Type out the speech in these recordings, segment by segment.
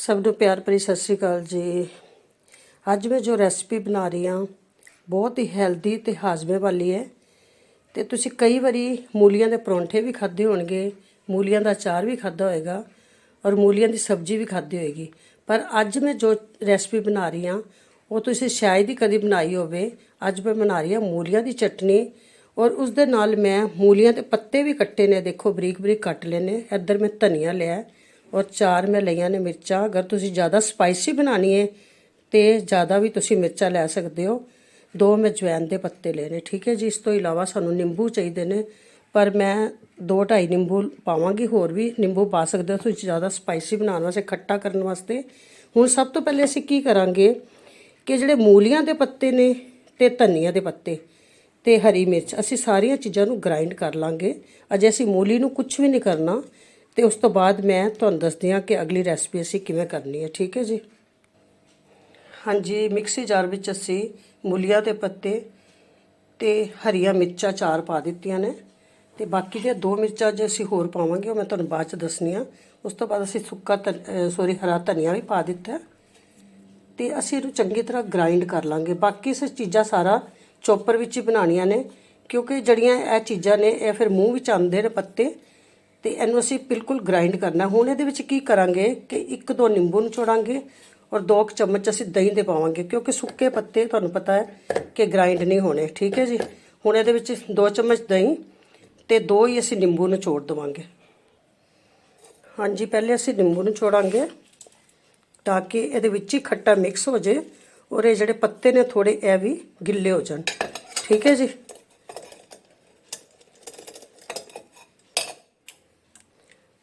ਸਭ ਨੂੰ ਪਿਆਰ ਭਰੀ ਸਤਿ ਸ਼੍ਰੀ ਅਕਾਲ ਜੀ। ਅੱਜ ਮੈਂ ਜੋ ਰੈਸਪੀ ਬਣਾ ਰਹੀ ਹਾਂ, ਬਹੁਤ ਹੀ ਹੈਲਦੀ ਤੇ ਹਾਜ਼ਮੇ ਵਾਲੀ ਹੈ। ਤੇ ਤੁਸੀਂ ਕਈ ਵਾਰੀ ਮੂਲੀਆਂ ਦੇ ਪਰੌਂਠੇ ਵੀ ਖਾਧੇ ਹੋਣਗੇ, ਮੂਲੀਆਂ ਦਾ ਅਚਾਰ ਵੀ ਖਾਧਾ ਹੋਏਗਾ ਔਰ ਮੂਲੀਆਂ ਦੀ ਸਬਜ਼ੀ ਵੀ ਖਾਧੀ ਹੋਏਗੀ। ਪਰ ਅੱਜ ਮੈਂ ਜੋ ਰੈਸਪੀ ਬਣਾ ਰਹੀ ਹਾਂ, ਉਹ ਤੁਸੀਂ ਸ਼ਾਇਦ ਹੀ ਕਦੀ ਬਣਾਈ ਹੋਵੇ। ਅੱਜ ਮੈਂ ਬਣਾ ਰਹੀ ਹਾਂ ਮੂਲੀਆਂ ਦੀ ਚਟਨੀ ਔਰ ਉਸ ਦੇ ਨਾਲ ਮੈਂ ਮੂਲੀਆਂ ਦੇ ਪੱਤੇ ਵੀ ਕੱਟੇ ਨੇ। ਦੇਖੋ ਬਰੀਕ ਬਰੀਕ ਕੱਟ ਲਏ ਇੱਧਰ ਮੈਂ ਧਨੀਆ ਲਿਆ। ਔਰ ਚਾਰ ਮੈਂ ਲਈਆਂ ਨੇ ਮਿਰਚਾਂ। ਅਗਰ ਤੁਸੀਂ ਜ਼ਿਆਦਾ ਸਪਾਈਸੀ ਬਣਾਣੀ ਹੈ ਤੇ ਜ਼ਿਆਦਾ ਵੀ ਤੁਸੀਂ ਮਿਰਚਾਂ ਲੈ ਸਕਦੇ ਹੋ। ਦੋ ਮੈਂ ਜਵੈਨ ਦੇ ਪੱਤੇ ਲਏ ਨੇ, ਠੀਕ ਹੈ ਜੀ? ਇਸ ਤੋਂ ਇਲਾਵਾ ਸਾਨੂੰ ਨਿੰਬੂ ਚਾਹੀਦੇ ਨੇ, ਪਰ ਮੈਂ ਦੋ ਢਾਈ ਨਿੰਬੂ ਪਾਵਾਂਗੀ, ਹੋਰ ਵੀ ਨਿੰਬੂ ਪਾ ਸਕਦੇ ਹੋ। ਤੁਸੀਂ ਜ਼ਿਆਦਾ ਸਪਾਈਸੀ ਬਣਾਉਣ ਵਾਸਤੇ, ਖੱਟਾ ਕਰਨ ਵਾਸਤੇ। ਹੁਣ ਸਭ ਤੋਂ ਪਹਿਲੇ ਅਸੀਂ ਕੀ ਕਰਾਂਗੇ ਕਿ ਜਿਹੜੇ ਮੂਲੀਆਂ ਦੇ ਪੱਤੇ ਨੇ ਤੇ ਧਨੀਆ ਦੇ ਪੱਤੇ ਤੇ ਹਰੀ ਮਿਰਚ, ਅਸੀਂ ਸਾਰੀਆਂ ਚੀਜ਼ਾਂ ਨੂੰ ਗ੍ਰਾਈਂਡ ਕਰ ਲਾਂਗੇ। ਅਜੇ ਅਸੀਂ ਮੂਲੀ ਨੂੰ ਕੁਝ ਵੀ ਨਹੀਂ ਕਰਨਾ। ਤੇ ਉਸ ਤੋਂ ਬਾਅਦ ਮੈਂ ਤੁਹਾਨੂੰ ਦੱਸਦੀ ਹਾਂ ਕਿ ਅਗਲੀ ਰੈਸਪੀ ਅਸੀਂ ਕਿਵੇਂ ਕਰਨੀ ਹੈ, ਠੀਕ ਹੈ ਜੀ ਹਾਂਜੀ, ਮਿਕਸੀ ਜਾਰ ਵਿੱਚ ਅਸੀਂ ਮੂਲੀਆਂ ਦੇ ਪੱਤੇ ਤੇ ਹਰੀਆਂ ਮਿਰਚਾਂ ਚਾਰ ਪਾ ਦਿੱਤੀਆਂ ਨੇ ਤੇ ਬਾਕੀ ਦੀਆਂ ਦੋ ਮਿਰਚਾਂ ਜੇ ਅਸੀਂ ਹੋਰ ਪਾਵਾਂਗੇ, ਉਹ ਮੈਂ ਤੁਹਾਨੂੰ ਬਾਅਦ ਚ ਦੱਸਣੀ ਆ ਉਸ ਤੋਂ ਬਾਅਦ ਅਸੀਂ ਸੁੱਕਾ ਸੋਰੀ ਹਰਾ ਧਨੀਆ ਵੀ ਪਾ ਦਿੱਤਾ ਹੈ। ਤੇ ਅਸੀਂ ਇਹਨੂੰ ਚੰਗੀ ਤਰ੍ਹਾਂ ਗ੍ਰਾਈਂਡ ਕਰ ਲਾਂਗੇ ਬਾਕੀ ਸ ਚੀਜ਼ਾਂ ਸਾਰਾ ਚੋਪਰ ਵਿੱਚ ਹੀ ਬਣਾਉਣੀਆਂ ਨੇ, ਕਿਉਂਕਿ ਜਿਹੜੀਆਂ ਇਹ ਚੀਜ਼ਾਂ ਨੇ, ਇਹ ਫਿਰ ਮੂੰਹ ਵਿੱਚ ਆਉਂਦੇ ਨੇ ਪੱਤੇ ਤੇ ਇਹਨੂੰ ਅਸੀਂ ਬਿਲਕੁਲ ਗ੍ਰਾਈਂਡ ਕਰਨਾ। ਹੁਣ ਇਹਦੇ ਵਿੱਚ ਕੀ ਕਰਾਂਗੇ ਕਿ ਇੱਕ ਦੋ ਨਿੰਬੂ ਨਿਚੋੜਾਂਗੇ ਔਰ ਦੋ ਕੁ ਚਮਚ ਅਸੀਂ ਦਹੀਂ ਦੇ ਪਾਵਾਂਗੇ, ਕਿਉਂਕਿ ਸੁੱਕੇ ਪੱਤੇ ਤੁਹਾਨੂੰ ਪਤਾ ਹੈ ਕਿ ਗ੍ਰਾਈਂਡ ਨਹੀਂ ਹੋਣੇ, ਠੀਕ ਹੈ ਜੀ? ਹੁਣ ਇਹਦੇ ਵਿੱਚ ਦੋ ਚਮਚ ਦਹੀਂ ਤੇ ਦੋ ਹੀ ਅਸੀਂ ਨਿੰਬੂ ਨਿਚੋੜ ਦਵਾਂਗੇ। ਹਾਂਜੀ, ਪਹਿਲੇ ਅਸੀਂ ਨਿੰਬੂ ਨਿਚੋੜਾਂਗੇ ਤਾਂ ਕਿ ਇਹਦੇ ਵਿੱਚ ਹੀ ਖੱਟਾ ਮਿਕਸ ਹੋ ਜੇ ਔਰ ਇਹ ਜਿਹੜੇ ਪੱਤੇ ਨੇ ਥੋੜੇ ਇਹ ਵੀ ਗਿੱਲੇ ਹੋ ਜਾਣ। ਠੀਕ ਹੈ ਜੀ?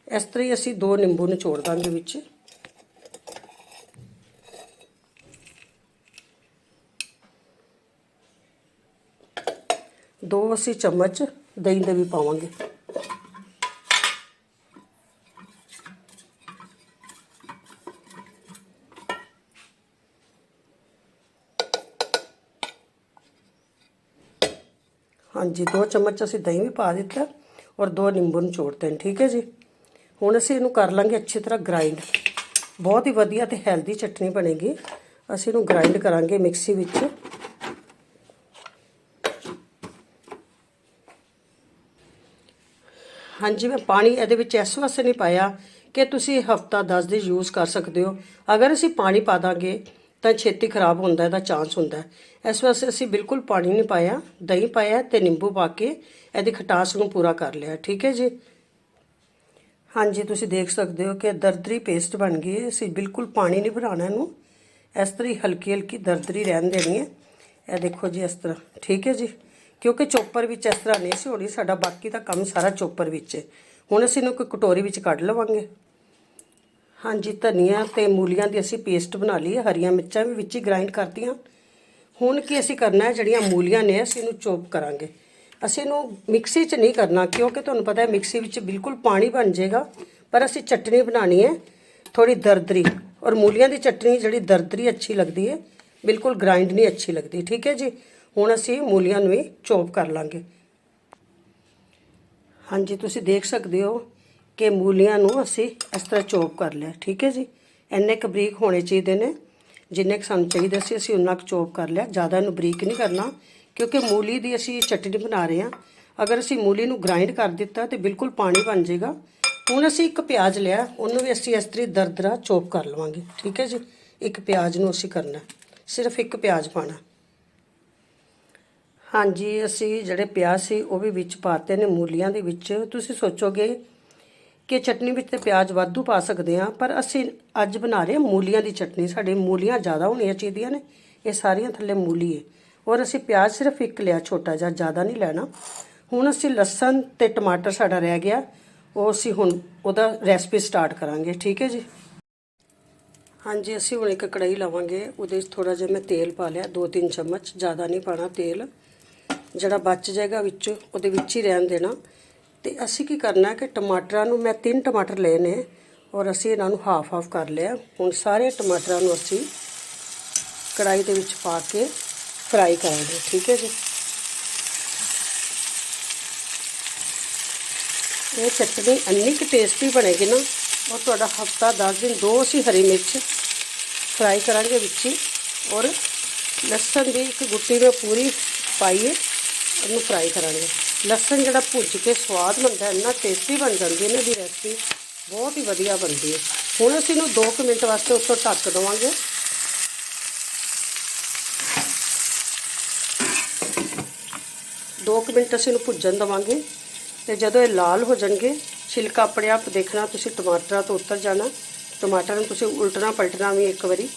ਇਸ ਤਰ੍ਹਾਂ ਹੀ ਅਸੀਂ ਦੋ ਨਿੰਬੂ ਨਿਚੋੜ ਦਾਂਗੇ ਵਿੱਚ। ਦੋ ਅਸੀਂ ਚਮਚ ਦਹੀਂ ਦੇ ਵੀ ਪਾਵਾਂਗੇ। ਹਾਂਜੀ, ਦੋ ਚਮਚ ਅਸੀਂ ਦਹੀਂ ਵੀ ਪਾ ਦਿੱਤਾ ਔਰ ਦੋ ਨਿੰਬੂ ਨਿਚੋੜਤੇ ਨੇ, ਠੀਕ ਹੈ ਜੀ? ਹੁਣ ਅਸੀਂ ਇਹਨੂੰ ਕਰ ਲਾਂਗੇ ਅੱਛੀ ਤਰ੍ਹਾਂ ਗ੍ਰਾਈਂਡ ਬਹੁਤ ਹੀ ਵਧੀਆ ਤੇ ਹੈਲਦੀ ਚਟਨੀ ਬਣੇਗੀ। ਅਸੀਂ ਇਹਨੂੰ ਗ੍ਰਾਈਂਡ ਕਰਾਂਗੇ ਮਿਕਸੀ ਵਿੱਚ। ਹਾਂਜੀ, ਮੈਂ ਪਾਣੀ ਇਹਦੇ ਵਿੱਚ ਇਸ ਵਾਸਤੇ ਨਹੀਂ ਪਾਇਆ ਕਿ ਤੁਸੀਂ ਹਫਤਾ 10 ਦਿਨ ਯੂਜ਼ ਕਰ ਸਕਦੇ ਹੋ। ਅਗਰ ਅਸੀਂ ਪਾਣੀ ਪਾ ਦਾਂਗੇ, ਤਾਂ ਛੇਤੀ ਖਰਾਬ ਹੁੰਦਾ, ਇਹਦਾ ਚਾਂਸ ਹੁੰਦਾ। ਇਸ ਵਾਸਤੇ ਅਸੀਂ ਬਿਲਕੁਲ ਪਾਣੀ ਨਹੀਂ ਪਾਇਆ। ਦਹੀਂ ਪਾਇਆ ਤੇ ਨਿੰਬੂ ਪਾ ਕੇ ਇਹਦੀ ਖਟਾਸ ਨੂੰ ਪੂਰਾ ਕਰ ਲਿਆ। ਠੀਕ ਹੈ ਜੀ? ਹਾਂਜੀ, ਤੁਸੀਂ ਦੇਖ ਸਕਦੇ ਹੋ ਕਿ ਦਰਦਰੀ ਪੇਸਟ ਬਣ ਗਈ ਹੈ। ਅਸੀਂ ਬਿਲਕੁਲ ਪਾਣੀ ਨਹੀਂ ਬਣਾਉਣਾ ਇਹਨੂੰ। ਇਸ ਤਰ੍ਹਾਂ ਹੀ ਹਲਕੀ ਹਲਕੀ ਦਰਦਰੀ ਰਹਿਣ ਦੇਣੀ ਹੈ। ਇਹ ਦੇਖੋ ਜੀ ਇਸ ਤਰ੍ਹਾਂ। ਠੀਕ ਹੈ ਜੀ? ਕਿਉਂਕਿ ਚੋਪਰ ਵਿੱਚ ਇਸ ਤਰ੍ਹਾਂ ਨਹੀਂ ਸੀ ਹੋਣੀ। ਸਾਡਾ ਬਾਕੀ ਦਾ ਕੰਮ ਸਾਰਾ ਚੋਪਰ ਵਿੱਚ ਹੈ। ਹੁਣ ਅਸੀਂ ਇਹਨੂੰ ਕੋਈ ਕਟੋਰੀ ਵਿੱਚ ਕੱਢ ਲਵਾਂਗੇ। ਹਾਂਜੀ, ਧਨੀਆ ਤੇ ਮੂਲੀਆਂ ਦੀ ਅਸੀਂ ਪੇਸਟ ਬਣਾ ਲਈ ਹੈ। ਹਰੀਆਂ ਮਿਰਚਾਂ ਵੀ ਵਿੱਚ ਹੀ ਗ੍ਰਾਈਂਡ ਕਰਤੀਆਂ। ਹੁਣ ਕੀ ਅਸੀਂ ਕਰਨਾ ਹੈ? ਜਿਹੜੀਆਂ ਮੂਲੀਆਂ ਨੇ, ਅਸੀਂ ਇਹਨੂੰ ਚੋਪ ਕਰਾਂਗੇ। ਅਸੀਂ ਇਹਨੂੰ ਮਿਕਸੀ 'ਚ ਨਹੀਂ ਕਰਨਾ, ਕਿਉਂਕਿ ਤੁਹਾਨੂੰ ਪਤਾ ਹੈ ਮਿਕਸੀ ਵਿੱਚ ਬਿਲਕੁਲ ਪਾਣੀ ਬਣ ਜਾਏਗਾ, ਪਰ ਅਸੀਂ ਚਟਨੀ ਬਣਾਣੀ ਹੈ ਥੋੜੀ ਦਰਦਰੀ, ਔਰ ਮੂਲੀਆਂ ਦੀ ਚਟਨੀ ਜਿਹੜੀ ਦਰਦਰੀ ਅੱਛੀ ਲੱਗਦੀ ਹੈ, ਬਿਲਕੁਲ ਗ੍ਰਾਈਂਡ ਨਹੀਂ ਅੱਛੀ ਲੱਗਦੀ, ਠੀਕ ਹੈ ਜੀ? ਹੁਣ ਅਸੀਂ ਮੂਲੀਆਂ ਨੂੰ ਵੀ ਚੋਪ ਕਰ ਲਾਂਗੇ। ਹਾਂਜੀ, ਤੁਸੀਂ ਦੇਖ ਸਕਦੇ ਹੋ ਕਿ ਮੂਲੀਆਂ ਨੂੰ ਅਸੀਂ ਇਸ ਤਰ੍ਹਾਂ ਚੋਪ ਕਰ ਲਿਆ, ਠੀਕ ਹੈ ਜੀ? ਇੰਨੇ ਕੁ ਬਰੀਕ ਹੋਣੇ ਚਾਹੀਦੇ ਨੇ, ਜਿੰਨੇ ਕੁ ਸਾਨੂੰ ਚਾਹੀਦੇ ਸੀ, ਅਸੀਂ ਉਨਾ ਕੁ ਚੋਪ ਕਰ ਲਿਆ, ਜ਼ਿਆਦਾ ਇਹਨੂੰ ਬਰੀਕ ਨਹੀਂ ਕਰਨਾ। ਕਿਉਂਕਿ ਮੂਲੀ ਦੀ ਅਸੀਂ ਚਟਨੀ ਬਣਾ ਰਹੇ ਹਾਂ। ਅਗਰ ਅਸੀਂ ਮੂਲੀ ਨੂੰ ਗ੍ਰਾਈਂਡ ਕਰ ਦਿੱਤਾ ਤੇ ਬਿਲਕੁਲ ਪਾਣੀ ਬਣ ਜਾਏਗਾ, ਹੁਣ ਅਸੀਂ ਇੱਕ ਪਿਆਜ਼ ਲਿਆ, ਉਹਨੂੰ ਵੀ ਅਸੀਂ ਇਸ ਤਰੀ ਦਰਦਰਾ ਚੋਪ ਕਰ ਲਵਾਂਗੇ, ਠੀਕ ਹੈ ਜੀ? ਇੱਕ ਪਿਆਜ਼ ਨੂੰ ਅਸੀਂ ਕਰਨਾ, ਸਿਰਫ ਇੱਕ ਪਿਆਜ਼ ਪਾਣਾ ਹਾਂਜੀ, ਅਸੀਂ ਜਿਹੜੇ ਪਿਆਜ਼ ਸੀ, ਉਹ ਵੀ ਵਿੱਚ ਪਾਤੇ ਨੇ ਮੂਲੀਆਂ ਦੇ ਵਿੱਚ। ਤੁਸੀਂ ਸੋਚੋਗੇ ਕਿ ਚਟਨੀ ਵਿੱਚ ਤੇ ਪਿਆਜ਼ ਵਾਧੂ ਪਾ ਸਕਦੇ ਹਾਂ, ਪਰ ਅਸੀਂ ਅੱਜ ਬਣਾ ਰਹੇ ਹਾਂ ਮੂਲੀਆਂ ਦੀ ਚਟਨੀ। ਸਾਡੇ ਮੂਲੀਆਂ ਜ਼ਿਆਦਾ ਹੋਣੀਆਂ ਚਾਹੀਦੀਆਂ ਨੇ, ਇਹ ਸਾਰੀਆਂ ਥੱਲੇ ਮੂਲੀ ਹੈ। ਔਰ ਅਸੀਂ ਪਿਆਜ਼ ਸਿਰਫ ਇੱਕ ਲਿਆ, ਛੋਟਾ ਜਿਹਾ, ਜ਼ਿਆਦਾ ਨਹੀਂ ਲੈਣਾ। ਹੁਣ ਅਸੀਂ ਲਸਣ ਤੇ ਟਮਾਟਰ ਸਾਡਾ ਰਹਿ ਗਿਆ। ਉਹ ਅਸੀਂ ਹੁਣ ਉਹਦਾ ਰੈਸਪੀ ਸਟਾਰਟ ਕਰਾਂਗੇ, ਠੀਕ ਹੈ ਜੀ? ਹਾਂਜੀ, ਅਸੀਂ ਹੁਣ ਇੱਕ ਕੜਾਈ ਲਵਾਂਗੇ। ਉਹਦੇ ਵਿੱਚ ਥੋੜਾ ਜਿਹਾ ਮੈਂ ਤੇਲ ਪਾ ਲਿਆ 2-3 ਚਮਚ, ਜ਼ਿਆਦਾ ਨਹੀਂ ਪਾਣਾ ਤੇਲ। ਜਿਹੜਾ ਬਚ ਜਾਏਗਾ ਵਿੱਚ, ਉਹਦੇ ਵਿੱਚ ਹੀ ਰਹਿਣ ਦੇਣਾ। ਤੇ ਅਸੀਂ ਕੀ ਕਰਨਾ ਕਿ ਟਮਾਟਰਾਂ ਨੂੰ ਮੈਂ ਤਿੰਨ ਟਮਾਟਰ ਲਏ ਨੇ, ਔਰ ਅਸੀਂ ਇਹਨਾਂ ਨੂੰ ਹਾਫ ਹਾਫ ਕਰ ਲਿਆ। ਹੁਣ ਸਾਰੇ ਟਮਾਟਰਾਂ ਨੂੰ ਅਸੀਂ ਕੜਾਈ ਦੇ ਵਿੱਚ ਪਾ ਕੇ ਫਰਾਈ ਕਰਾਂਗੇ, ਠੀਕ ਹੈ ਜੀ। ਇਹ ਚਟਨੀ ਇੰਨੀ ਕਿ ਟੇਸਟੀ ਬਣੇਗੀ ਨਾ ਔਰ ਤੁਹਾਡਾ ਹਫਤਾ 10 ਦਿਨ ਦੋ ਅਸੀਂ ਹਰੀ ਮਿਰਚ ਫਰਾਈ ਕਰਾਂਗੇ ਵਿੱਚ ਹੀ, ਔਰ ਲਸਣ ਦੀ ਇੱਕ ਗੁੱਟੀ ਮੈਂ ਪੂਰੀ ਪਾਈਏ ਉਹਨੂੰ ਫਰਾਈ ਕਰਾਂਗੇ। ਲਸਣ ਜਿਹੜਾ ਭੁੱਜ ਕੇ ਸਵਾਦ ਬਣਦਾ, ਇੰਨਾ ਟੇਸਟੀ ਬਣ ਜਾਂਦੀ ਹੈ ਨਾ ਦੀ ਰੈਸਪੀ ਬਹੁਤ ਹੀ ਵਧੀਆ ਬਣਦੀ ਹੈ। ਹੁਣ ਅਸੀਂ ਇਹਨੂੰ 2 ਮਿੰਟ ਵਾਸਤੇ ਉੱਤੋਂ ਢੱਕ ਦੇਵਾਂਗੇ। ਦੋ ਕੁ ਮਿੰਟ ਅਸੀਂ ਇਹਨੂੰ ਭੁੱਜਣ ਦੇਵਾਂਗੇ ਤੇ ਜਦੋਂ ਇਹ ਲਾਲ ਹੋ ਜਾਣਗੇ, ਛਿਲਕਾ ਆਪਣੇ ਆਪ ਦੇਖਣਾ, ਤੁਸੀਂ ਟਮਾਟਰਾਂ ਤੋਂ ਉੱਤਰ ਜਾਣਾ, ਟਮਾਟਰ ਨੂੰ ਤੁਸੀਂ ਉਲਟਣਾ, ਪਲਟਣਾ ਵੀ ਇੱਕ ਵਾਰੀ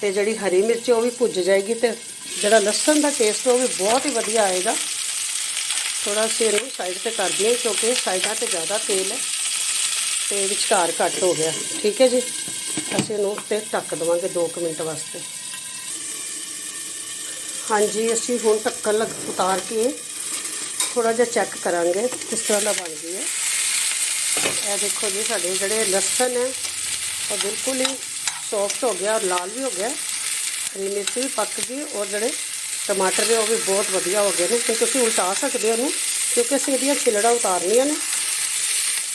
ਤੇ ਜਿਹੜੀ ਹਰੀ ਮਿਰਚ ਉਹ ਵੀ ਭੁੱਜ ਜਾਏਗੀ ਤੇ ਜਿਹੜਾ ਲਸਣ ਦਾ ਟੇਸਟ ਉਹ ਵੀ ਬਹੁਤ ਹੀ ਵਧੀਆ ਆਏਗਾ। ਥੋੜਾ ਅਸੀਂ ਇਹਨੂੰ ਸਾਈਡ ਤੇ ਕਰ ਦਈਏ ਕਿਉਂਕਿ ਸਾਈਡਾਂ ਤੇ ਜ਼ਿਆਦਾ ਤੇਲ ਹੈ ਤੇ ਵਿਚਕਾਰ ਘੱਟ ਹੋ ਗਿਆ। ਠੀਕ ਹੈ ਜੀ? ਅਸੀਂ ਇਹਨੂੰ ਤੇ ਢੱਕ ਦੇਵਾਂਗੇ 2 ਮਿੰਟ ਵਾਸਤੇ। ਹਾਂਜੀ, ਅਸੀਂ ਹੁਣ ਢੱਕਣ ਲੱਗ, ਉਤਾਰ ਕੇ ਥੋੜਾ ਜਿਹਾ ਚੈੱਕ ਕਰਾਂਗੇ ਕਿਸ ਤਰ੍ਹਾਂ ਦਾ ਬਣ ਗਈ ਹੈ। ਇਹ ਦੇਖੋ ਜੀ, ਸਾਡੇ ਜਿਹੜੇ ਲਸਣ ਹੈ, ਉਹ ਬਿਲਕੁਲ ਹੀ ਸੌਫਟ ਹੋ ਗਿਆ ਔਰ ਲਾਲ ਵੀ ਹੋ ਗਿਆ। ਹਰੀ ਮਿਰਚ ਵੀ ਪੱਕ ਗਈ ਔਰ ਜਿਹੜੇ ਟਮਾਟਰ ਨੇ, ਉਹ ਵੀ ਬਹੁਤ ਵਧੀਆ ਹੋ ਗਏ ਨੇ। ਤੇ ਤੁਸੀਂ ਉਲਟਾ ਸਕਦੇ ਹੋ ਉਹਨੂੰ ਕਿਉਂਕਿ ਅਸੀਂ ਇਹਦੀਆਂ ਛਿਲੜਾ ਉਤਾਰਨੀਆਂ ਨੇ।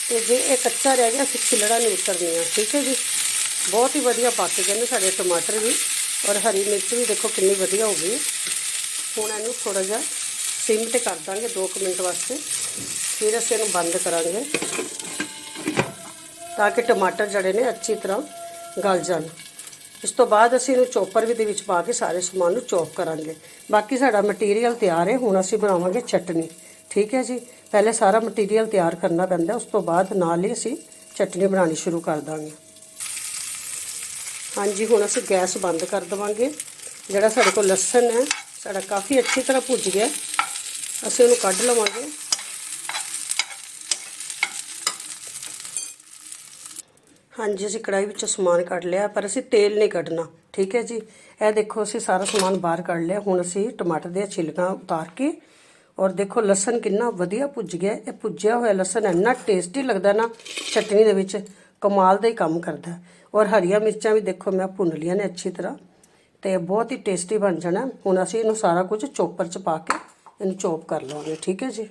ਤੇ ਜੇ ਇਹ ਕੱਚਾ ਰਹਿ ਗਿਆ, ਅਸੀਂ ਛਿਲੜਾ ਨਹੀਂ ਉਤਰਨੀਆਂ, ਠੀਕ ਹੈ ਜੀ? ਬਹੁਤ ਹੀ ਵਧੀਆ ਪੱਕ ਗਏ ਨੇ ਸਾਡੇ ਟਮਾਟਰ ਵੀ ਔਰ ਹਰੀ ਮਿਰਚ ਵੀ ਦੇਖੋ ਕਿੰਨੀ ਵਧੀਆ ਹੋ ਗਈ ਹੈ। ਹੁਣ ਇਹਨੂੰ ਥੋੜਾ ਜਿਹਾ ਸਿਮ ਤੇ ਕਰ ਦਾਂਗੇ 2 ਮਿੰਟ ਵਾਸਤੇ। ਫਿਰ ਅਸੀਂ ਇਹਨੂੰ ਬੰਦ ਕਰਾਂਗੇ। ਤਾਂ ਕਿ ਟਮਾਟਰ ਜਿਹੜੇ ਨੇ ਅੱਛੀ ਤਰ੍ਹਾਂ ਗਲ ਜਾਣ। ਇਸ ਤੋਂ ਬਾਅਦ ਅਸੀਂ ਇਹਨੂੰ ਚੋਪਰ ਵੀ ਦੇ ਵਿੱਚ ਪਾ ਕੇ ਸਾਰੇ ਸਮਾਨ ਨੂੰ ਚੌਪ ਕਰਾਂਗੇ। ਬਾਕੀ ਸਾਡਾ ਮਟੀਰੀਅਲ ਤਿਆਰ ਹੈ, ਹੁਣ ਅਸੀਂ ਬਣਾਵਾਂਗੇ ਚਟਨੀ। ਠੀਕ ਹੈ ਜੀ? ਪਹਿਲੇ ਸਾਰਾ ਮਟੀਰੀਅਲ ਤਿਆਰ ਕਰਨਾ ਪੈਂਦਾ, ਉਸ ਤੋਂ ਬਾਅਦ ਨਾਲ ਹੀ ਅਸੀਂ ਚਟਨੀ ਬਣਾਉਣੀ ਸ਼ੁਰੂ ਕਰ ਦਾਂਗੇ। ਹਾਂਜੀ, ਹੁਣ ਅਸੀਂ ਗੈਸ ਬੰਦ ਕਰ ਦਵਾਂਗੇ। ਜਿਹੜਾ ਸਾਡੇ ਕੋਲ ਲਸਣ ਹੈ, ਸਾਡਾ ਕਾਫੀ ਅੱਛੀ ਤਰ੍ਹਾਂ ਭੁੱਜ ਗਿਆ। ਅਸੀਂ ਉਹਨੂੰ ਕੱਢ ਲਵਾਂਗੇ। ਹਾਂਜੀ, ਅਸੀਂ ਕੜਾਈ ਵਿੱਚੋਂ ਸਮਾਨ ਕੱਢ ਲਿਆ, ਪਰ ਅਸੀਂ ਤੇਲ ਨਹੀਂ ਕੱਢਣਾ, ਠੀਕ ਹੈ ਜੀ? ਇਹ ਦੇਖੋ, ਅਸੀਂ ਸਾਰਾ ਸਮਾਨ ਬਾਹਰ ਕੱਢ ਲਿਆ, ਹੁਣ ਅਸੀਂ ਟਮਾਟਰ ਦੀਆਂ ਛਿਲਕਾਂ ਉਤਾਰ ਕੇ, ਔਰ ਦੇਖੋ, ਲਸਣ ਕਿੰਨਾ ਵਧੀਆ ਭੁੱਜ ਗਿਆ, ਇਹ ਭੁੱਜਿਆ ਹੋਇਆ ਲਸਣ ਇੰਨਾ ਟੇਸਟੀ ਲੱਗਦਾ ਨਾ, ਚਟਨੀ ਦੇ ਵਿੱਚ ਕਮਾਲ ਦਾ ਹੀ ਕੰਮ ਕਰਦਾ। ਔਰ ਹਰੀਆਂ ਮਿਰਚਾਂ ਵੀ ਦੇਖੋ, ਮੈਂ ਭੁੰਨ ਲਈਆਂ ਨੇ ਅੱਛੀ ਤਰ੍ਹਾਂ, ਤੇ ਬਹੁਤ ਹੀ ਟੇਸਟੀ ਬਣ ਜਾਣਾ। ਹੁਣ ਅਸੀਂ ਇਹਨੂੰ ਸਾਰਾ ਕੁਝ ਚੋਪਰ 'ਚ ਪਾ ਕੇ ਇਹਨੂੰ ਚੋਪ ਕਰ ਲਵਾਂਗੇ, ਠੀਕ ਹੈ ਜੀ?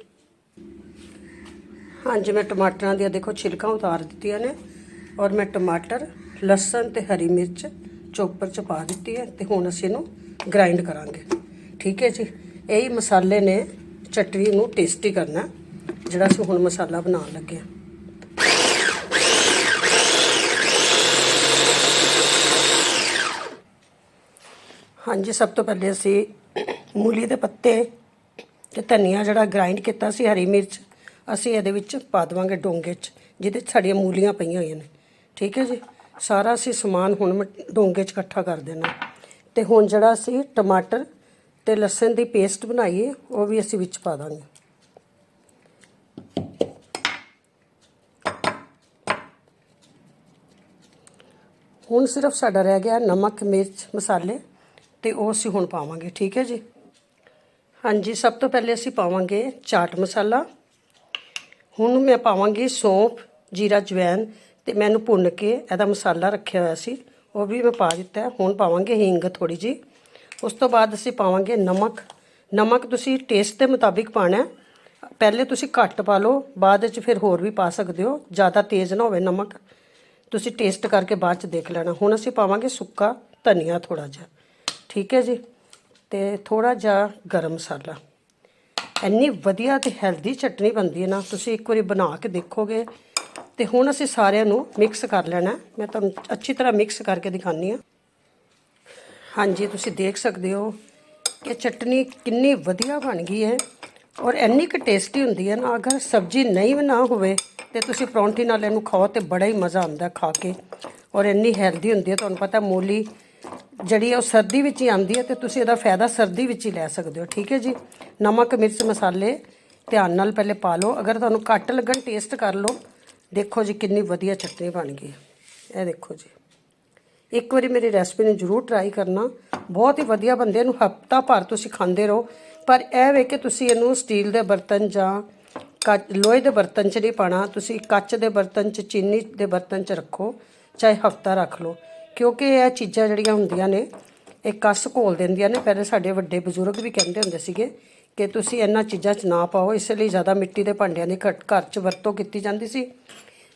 ਹਾਂਜੀ, ਮੈਂ ਟਮਾਟਰਾਂ ਦੀਆਂ ਦੇਖੋ ਛਿਲਕਾਂ ਉਤਾਰ ਦਿੱਤੀਆਂ ਨੇ ਔਰ ਮੈਂ ਟਮਾਟਰ, ਲਸਣ ਤੇ ਹਰੀ ਮਿਰਚ ਚੋਪਰ 'ਚ ਪਾ ਦਿੱਤੀ ਹੈ ਤੇ ਹੁਣ ਅਸੀਂ ਇਹਨੂੰ ਗ੍ਰਾਈਂਡ ਕਰਾਂਗੇ। ਠੀਕ ਹੈ ਜੀ? ਇਹੀ ਮਸਾਲੇ ਨੇ ਚਟਨੀ ਨੂੰ ਟੇਸਟੀ ਕਰਨਾ, ਜਿਹੜਾ ਅਸੀਂ ਹੁਣ ਮਸਾਲਾ ਬਣਾਉਣ ਲੱਗੇ ਹਾਂ। ਹਾਂਜੀ, ਸਭ ਤੋਂ ਪਹਿਲੇ ਅਸੀਂ ਮੂਲੀ ਦੇ ਪੱਤੇ ਤੇ ਧਨੀਆ ਜਿਹੜਾ ਗ੍ਰਾਈਂਡ ਕੀਤਾ ਸੀ ਹਰੀ ਮਿਰਚ, ਅਸੀਂ ਇਹਦੇ ਵਿੱਚ ਪਾ ਦੇਵਾਂਗੇ ਡੋਂਗੇ 'ਚ, ਜਿਹਦੇ 'ਚ ਸਾਡੀਆਂ ਮੂਲੀਆਂ ਪਈਆਂ ਹੋਈਆਂ ਨੇ। ਠੀਕ ਹੈ ਜੀ? ਸਾਰਾ ਅਸੀਂ ਸਮਾਨ ਹੁਣ ਮ- ਡੋਂਗੇ 'ਚ ਇਕੱਠਾ ਕਰ ਦੇਣਾ। ਤੇ ਹੁਣ ਜਿਹੜਾ ਅਸੀਂ ਟਮਾਟਰ ਤੇ ਲਸਣ ਦੀ ਪੇਸਟ ਬਣਾਈਏ ਉਹ ਵੀ ਅਸੀਂ ਵਿੱਚ ਪਾ ਦਾਂਗੇ। ਹੁਣ ਸਿਰਫ ਸਾਡਾ ਰਹਿ ਗਿਆ ਨਮਕ, ਮਿਰਚ, ਮਸਾਲੇ ਤੇ ਉਹ ਅਸੀਂ ਹੁਣ ਪਾਵਾਂਗੇ। ਠੀਕ ਹੈ ਜੀ? ਹਾਂਜੀ, ਸਭ ਤੋਂ ਪਹਿਲੇ ਅਸੀਂ ਪਾਵਾਂਗੇ ਚਾਟ ਮਸਾਲਾ। ਹੁਣ ਮੈਂ ਪਾਵਾਂਗੀ ਸੌਂਫ, ਜੀਰਾ ਜਵੈਨ ਤੇ ਮੈਨੂੰ ਭੁੰਨ ਕੇ ਇਹਦਾ ਮਸਾਲਾ ਰੱਖਿਆ ਹੋਇਆ ਸੀ। ਉਹ ਵੀ ਮੈਂ ਪਾ ਦਿੱਤਾ ਹੁਣ ਪਾਵਾਂਗੇ ਹਿੰਗ ਥੋੜੀ ਜੀ ਉਸ ਤੋਂ ਬਾਅਦ ਅਸੀਂ ਪਾਵਾਂਗੇ ਨਮਕ। ਨਮਕ ਤੁਸੀਂ ਟੇਸਟ ਦੇ ਮੁਤਾਬਿਕ ਪਾਣਾ ਪਹਿਲੇ ਤੁਸੀਂ ਘੱਟ ਪਾ ਲਓ, ਬਾਅਦ ਵਿੱਚ ਫਿਰ ਹੋਰ ਵੀ ਪਾ ਸਕਦੇ ਹੋ। ਜ਼ਿਆਦਾ ਤੇਜ਼ ਨਾ ਹੋਵੇ ਨਮਕ। ਤੁਸੀਂ ਟੇਸਟ ਕਰਕੇ ਬਾਅਦ ਚ ਦੇਖ ਲੈਣਾ। ਹੁਣ ਅਸੀਂ ਪਾਵਾਂਗੇ ਸੁੱਕਾ ਧਨੀਆ ਥੋੜਾ ਜਿਹਾ। ਠੀਕ ਹੈ ਜੀ? ਅਤੇ ਥੋੜ੍ਹਾ ਜਿਹਾ ਗਰਮ ਮਸਾਲਾ। ਇੰਨੀ ਵਧੀਆ ਅਤੇ ਹੈਲਦੀ ਚਟਨੀ ਬਣਦੀ ਹੈ ਨਾ, ਤੁਸੀਂ ਇੱਕ ਵਾਰੀ ਬਣਾ ਕੇ ਦੇਖੋਗੇ। ਅਤੇ ਹੁਣ ਅਸੀਂ ਸਾਰਿਆਂ ਨੂੰ ਮਿਕਸ ਕਰ ਲੈਣਾ ਮੈਂ ਤੁਹਾਨੂੰ ਅੱਛੀ ਤਰ੍ਹਾਂ ਮਿਕਸ ਕਰਕੇ ਦਿਖਾਉਂਦੀ ਹਾਂ। ਹਾਂਜੀ, ਤੁਸੀਂ ਦੇਖ ਸਕਦੇ ਹੋ ਕਿ ਚਟਨੀ ਕਿੰਨੀ ਵਧੀਆ ਬਣ ਗਈ ਹੈ ਔਰ ਇੰਨੀ ਕੁ ਟੇਸਟੀ ਹੁੰਦੀ ਹੈ ਨਾ, ਅਗਰ ਸਬਜ਼ੀ ਨਹੀਂ ਨਾ ਹੋਵੇ ਤੇ ਤੁਸੀਂ ਪਰੌਂਠੀ ਨਾਲ ਇਹਨੂੰ ਖਾਓ ਤੇ ਬੜਾ ਹੀ ਮਜ਼ਾ ਆਉਂਦਾ ਖਾ ਕੇ। ਔਰ ਇੰਨੀ ਹੈਲਦੀ ਹੁੰਦੀ ਹੈ, ਤੁਹਾਨੂੰ ਪਤਾ ਮੂਲੀ ਜਿਹੜੀ ਉਹ ਸਰਦੀ ਵਿੱਚ ਹੀ ਆਉਂਦੀ ਹੈ ਤੇ ਤੁਸੀਂ ਇਹਦਾ ਫਾਇਦਾ ਸਰਦੀ ਵਿੱਚ ਹੀ ਲੈ ਸਕਦੇ ਹੋ, ਠੀਕ ਹੈ ਜੀ? ਨਮਕ, ਮਿਰਚ, ਮਸਾਲੇ ਧਿਆਨ ਨਾਲ ਪਹਿਲੇ ਪਾ ਲਓ। ਅਗਰ ਤੁਹਾਨੂੰ ਘੱਟ ਲੱਗਣ ਟੇਸਟ ਕਰ ਲਓ, ਦੇਖੋ ਜੀ ਕਿੰਨੀ ਵਧੀਆ ਚਟਨੀ ਬਣ ਗਈ ਇਹ ਦੇਖੋ ਜੀ। ਇੱਕ ਵਾਰੀ ਮੇਰੀ ਰੈਸਪੀ ਨੂੰ ਜਰੂਰ ਟਰਾਈ ਕਰਨਾ। ਬਹੁਤ ਹੀ ਵਧੀਆ ਬੰਦੇ ਨੂੰ ਹਫਤਾ ਭਰ ਤੁਸੀਂ ਖਾਂਦੇ ਰਹੋ। ਪਰ ਇਹ ਵੇ ਕਿ ਤੁਸੀਂ ਇਹਨੂੰ ਸਟੀਲ ਦੇ ਬਰਤਨ ਜਾਂ ਕੱਚ, ਲੋਹੇ ਦੇ ਬਰਤਨ 'ਚ ਨਹੀਂ ਪਾਣਾ ਤੁਸੀਂ ਕੱਚ ਦੇ ਬਰਤਨ 'ਚ, ਚੀਨੀ ਦੇ ਬਰਤਨ 'ਚ ਰੱਖੋ। ਚਾਹੇ ਹਫਤਾ ਰੱਖ ਲਓ। ਕਿਉਂਕਿ ਇਹ ਚੀਜ਼ਾਂ ਜਿਹੜੀਆਂ ਹੁੰਦੀਆਂ ਨੇ, ਇਹ ਕੱਸ ਘੋਲ ਦਿੰਦੀਆਂ ਨੇ। ਪਹਿਲੇ ਸਾਡੇ ਵੱਡੇ ਬਜ਼ੁਰਗ ਵੀ ਕਹਿੰਦੇ ਹੁੰਦੇ ਸੀਗੇ ਕਿ ਤੁਸੀਂ ਇਹਨਾਂ ਚੀਜ਼ਾਂ 'ਚ ਨਾ ਪਾਓ। ਇਸ ਲਈ ਜ਼ਿਆਦਾ ਮਿੱਟੀ ਦੇ ਭਾਂਡਿਆਂ ਦੀ ਘੱਟ- ਘਰ 'ਚ ਵਰਤੋਂ ਕੀਤੀ ਜਾਂਦੀ ਸੀ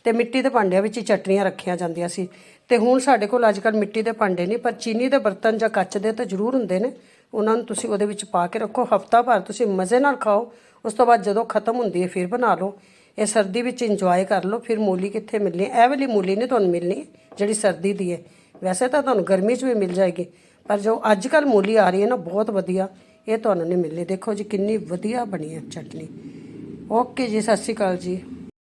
ਤੇ ਮਿੱਟੀ ਦੇ ਭਾਂਡਿਆਂ ਵਿੱਚ ਹੀ ਚਟਨੀਆਂ ਰੱਖੀਆਂ ਜਾਂਦੀਆਂ ਸੀ। ਤੇ ਹੁਣ ਸਾਡੇ ਕੋਲ ਅੱਜ ਕੱਲ ਮਿੱਟੀ ਦੇ ਭਾਂਡੇ ਨਹੀਂ, ਪਰ ਚੀਨੀ ਦੇ ਬਰਤਨ ਜਾਂ ਕੱਚ ਦੇ ਤਾਂ ਜ਼ਰੂਰ ਹੁੰਦੇ ਨੇ। ਉਹਨਾਂ ਨੂੰ ਤੁਸੀਂ ਉਹਦੇ ਵਿੱਚ ਪਾ ਕੇ ਰੱਖੋ। ਹਫਤਾ ਭਰ ਤੁਸੀਂ ਮਜ਼ੇ ਨਾਲ ਖਾਓ। ਉਸ ਤੋਂ ਬਾਅਦ ਜਦੋਂ ਖਤਮ ਹੁੰਦੀ ਹੈ, ਫਿਰ ਬਣਾ ਲਓ। ਇਹ ਸਰਦੀ ਵਿੱਚ ਇੰਜੋਏ ਕਰ ਲਓ। ਫਿਰ ਮੂਲੀ ਕਿੱਥੇ ਮਿਲਣੀ ਇਹ ਵਾਲੀ ਮੂਲੀ ਨਹੀਂ ਤੁਹਾਨੂੰ ਮਿਲਣੀ, ਜਿਹੜੀ ਸਰਦੀ ਦੀ ਹੈ। ਵੈਸੇ ਤਾਂ ਤੁਹਾਨੂੰ ਗਰਮੀ 'ਚ ਵੀ ਮਿਲ ਜਾਏਗੀ, ਪਰ ਜੋ ਅੱਜ ਕੱਲ ਮੂਲੀ ਆ ਰਹੀ ਹੈ ਨਾ, ਬਹੁਤ ਵਧੀਆ। ਇਹ ਤੁਹਾਨੂੰ ਨਹੀਂ ਮਿਲਣੀ। ਦੇਖੋ ਜੀ, ਕਿੰਨੀ ਵਧੀਆ ਬਣੀ ਹੈ ਚਟਨੀ। ਓਕੇ ਜੀ, ਸਤਿ ਸ਼੍ਰੀ ਅਕਾਲ ਜੀ।